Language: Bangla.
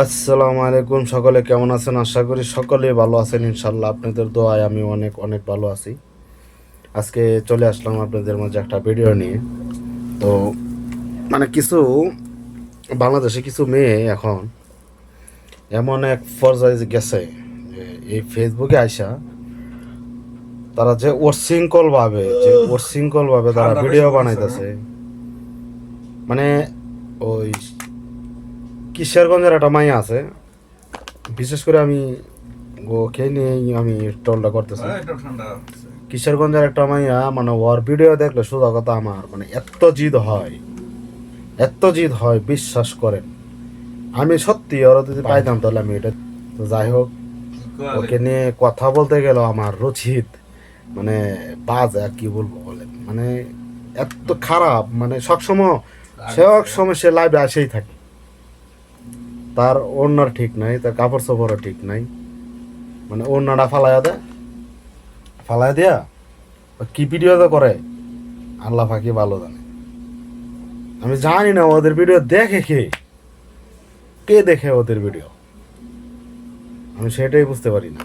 আসসালামু আলাইকুম সকলে কেমন আছেন? আশা করি সকলে ভালো আছেন ইনশাল্লাহ আপনাদের দোয়ায় আমি অনেক অনেক ভালো আছি। আজকে চলে আসলাম আপনাদের মাঝে একটা ভিডিও নিয়ে। তো মানে কিছু বাংলাদেশে কিছু মেয়ে এখন এমন এক পর্যায়ে গেছে এই ফেসবুকে আইসা তারা যে ভাবে যে ভাবে তারা ভিডিও বানাইতেছে। মানে ওই কিশোরগঞ্জের একটা মাইয়া আছে। বিশেষ করে আমি ওকে নিয়ে আমি টলটা করতেছি। হ্যাঁ। কিশোরগঞ্জের একটা মাইয়া মানে ওর ভিডিও দেখলে সোজা কথা আমার মানে এত জিদ হয় এত জিদ হয় বিশ্বাস করেন। আমি সত্যি ওরা যদি পাইতাম তাহলে আমি এটা তো যাই হোক ওকে নিয়ে কথা বলতে গেল আমার রচিত মানে বাজে আর কি বলব বলেন। মানে এত খারাপ মানে সবসময় সব সময় সে লাইভে আসেই থাকে। তার ওড়নার ঠিক নাই, তার কাপড় চোপড়ও ঠিক নাই। মানে ওড়নাটা ফালাইয়া দেয় ফালাই দেয়া? কি ভিডিও তো করে? আল্লাহ ফাঁকি ভালো জানে। আমি জানি না ওদের ভিডিও দেখে কে? কে দেখে ওদের ভিডিও আমি সেটাই বুঝতে পারি না।